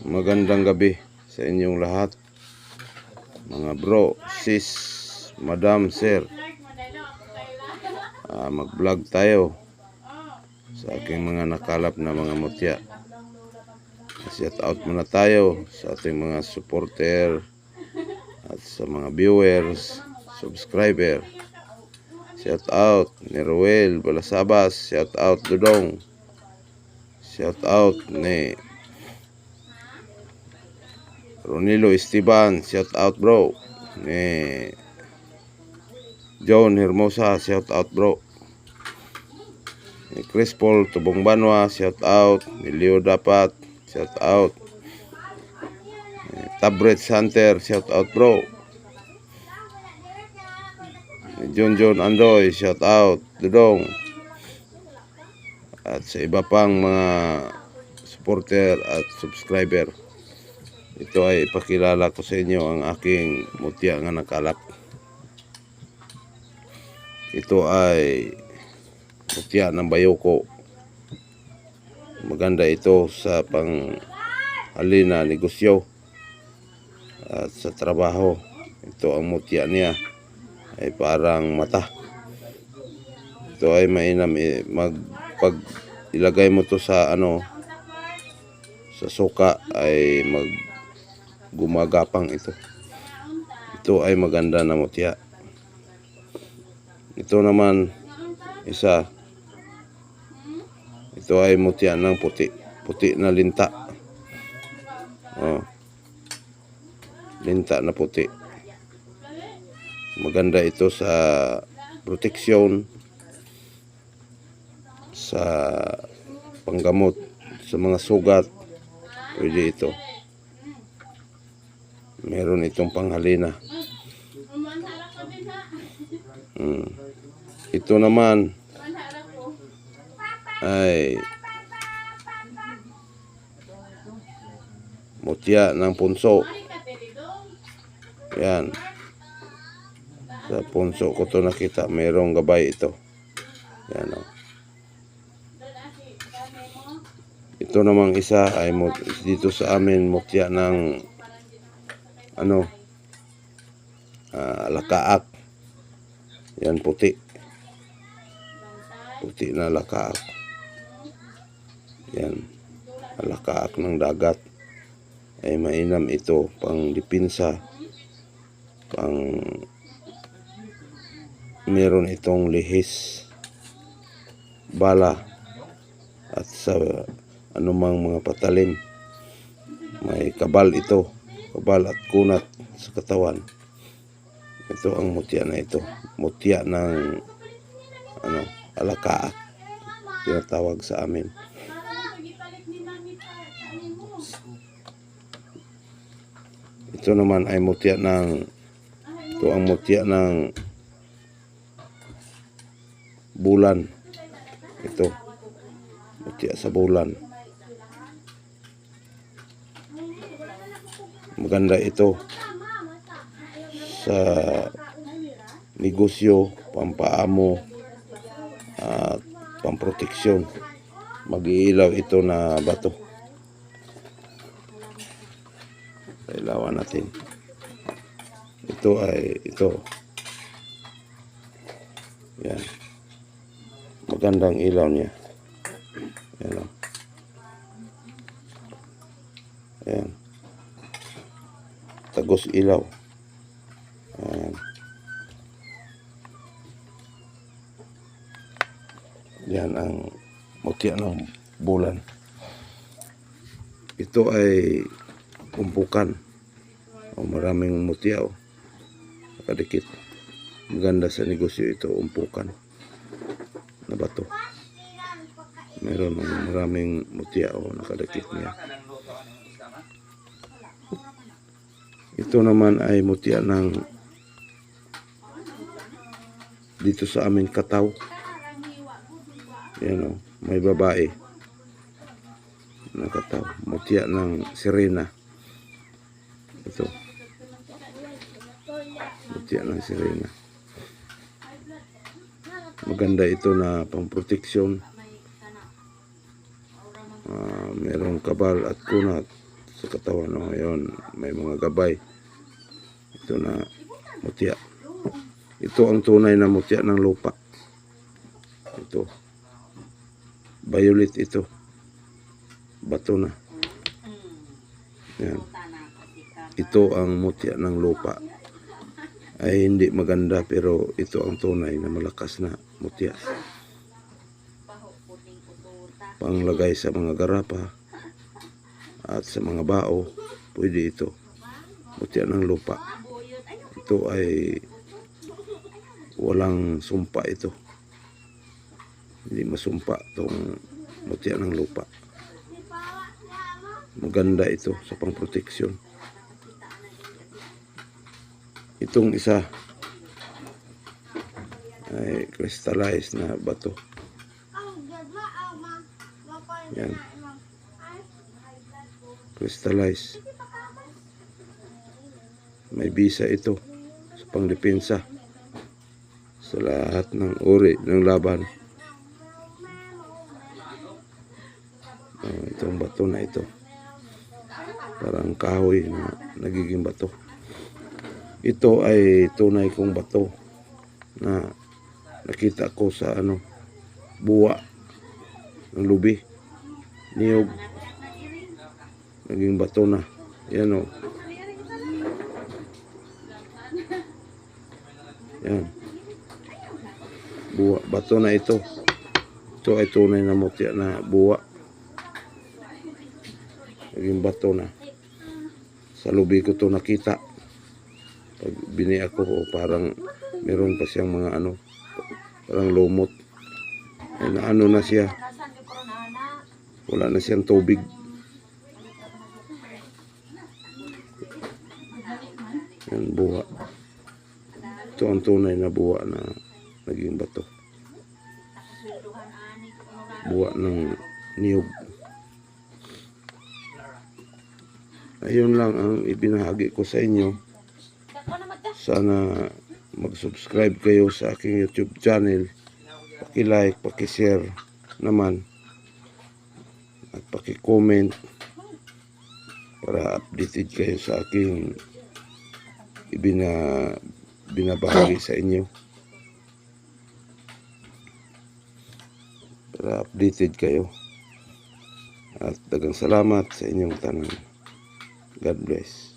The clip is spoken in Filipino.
Magandang gabi sa inyong lahat. Mga bro, sis, madam, sir. Ah, mag-vlog tayo sa aking mga nakalap na mga mutya. Shout out muna tayo sa ating mga supporter at sa mga viewers, subscriber. Shout out ni Roel Balasabas, shout out Dudong. Shout out ni Ronilo Esteban, shout out bro. Ni John Hermosa, shout out bro. Ni Chris Paul Tubong Banwa, shout out. Ni Leo Dapat, shout out. Ni Tabret Hunter, shout out bro. Ni John John Andoy, shout out. Dudong. At sa iba pang mga supporter at subscriber. Ito ay ipakilala ko sa inyo ang aking mutya nga nakalap. Ito ay mutya ng bayoko. Maganda ito sa pang halina negosyo at sa trabaho. Ito ang mutya niya ay parang mata. Ito ay mainam eh, mag pag ilagay mo to sa ano sa suka ay mag gumagapang ito. Ito ay maganda na mutya. Ito naman isa ito ay mutya ng puti. Puti na linta. Oh. Linta na puti. Maganda ito sa proteksyon sa panggamot sa mga sugat. Pwede ito. Meron itong panghalina. Mm. Ito naman ay mutya ng punso. Yan. Sa punso ko to nakita. Merong gabay ito. Yan o. Ito namang isa ay dito sa amin mutya ng ano ah, lakaak. Yan puti. Puti na lakaak. Yan. Lakaak ng dagat. Ay mainam ito pang dipinsa. Pang meron itong lihis bala at sa anumang mga patalim may kabal ito kabal at kunat sa katawan. Ito ang mutya na ito. Mutya ng ano alakaak tinatawag sa amin. Ito naman ay mutya ng ito ang mutya ng bulan. Ito. Mutya sa bulan maganda ito sa negosyo, pampaamo at pamproteksyon. Mag-iilaw ito na bato. Ilawan natin. Ito ay ito. Yan. Magandang ilaw niya. Yan o. Tagos ilaw. Ayan. Yan ang mutya ng bulan. Ito ay umpukan. O maraming mutya o. Nakadikit. Maganda sa negosyo ito, umpukan. Na bato. Meron ng maraming mutya o nakadikit niya. Ito naman ay mutya ng dito sa amin kataw. Yan o, may babae na kataw. Mutya ng sirena. Ito. Mutya ng sirena. Maganda ito na pangproteksyon. Ah, merong kabal at kunat sa katawan. No? Yun, may mga gabay. Ito na mutya. Ito ang tunay na mutya ng lupa. Ito. Violet ito. Bato na. Yan. Ito ang mutya ng lupa. Ay hindi maganda pero ito ang tunay na malakas na mutya. Panglagay sa mga garapa at sa mga bao. Pwede ito. Mutya ng lupa. Ito ay walang sumpa ito. Hindi masumpa itong mutya ng lupa. Maganda ito sa pangproteksyon. Itong isa ay crystallized na bato. Yan. Crystallized. May bisa ito pangdepensa sa lahat ng uri ng laban. Ah, itong bato na ito. Parang kahoy na nagiging bato. Ito ay tunay kong bato na nakita ko sa ano buwa ng lubi. Niyog. Naging bato na. Yan o. Yan. Buwa. Bato na ito. Ito ay tunay na mutya na buwa. Naging bato na. Sa lubi ko to nakita. Pag bini ako, oh, parang meron pa siyang mga ano, parang lumot. Ay, na ano na siya. Wala na siyang tubig. Yan, buwa. Ito ang tunay na buwa na naging bato. Buwa ng niyog. Ayun lang ang ibinahagi ko sa inyo. Sana mag-subscribe kayo sa aking YouTube channel. Paki-like, paki-share naman. At paki-comment para updated kayo sa aking ibina binabahagi sa inyo. Para updated kayo. At dagang salamat sa inyong tanan. God bless.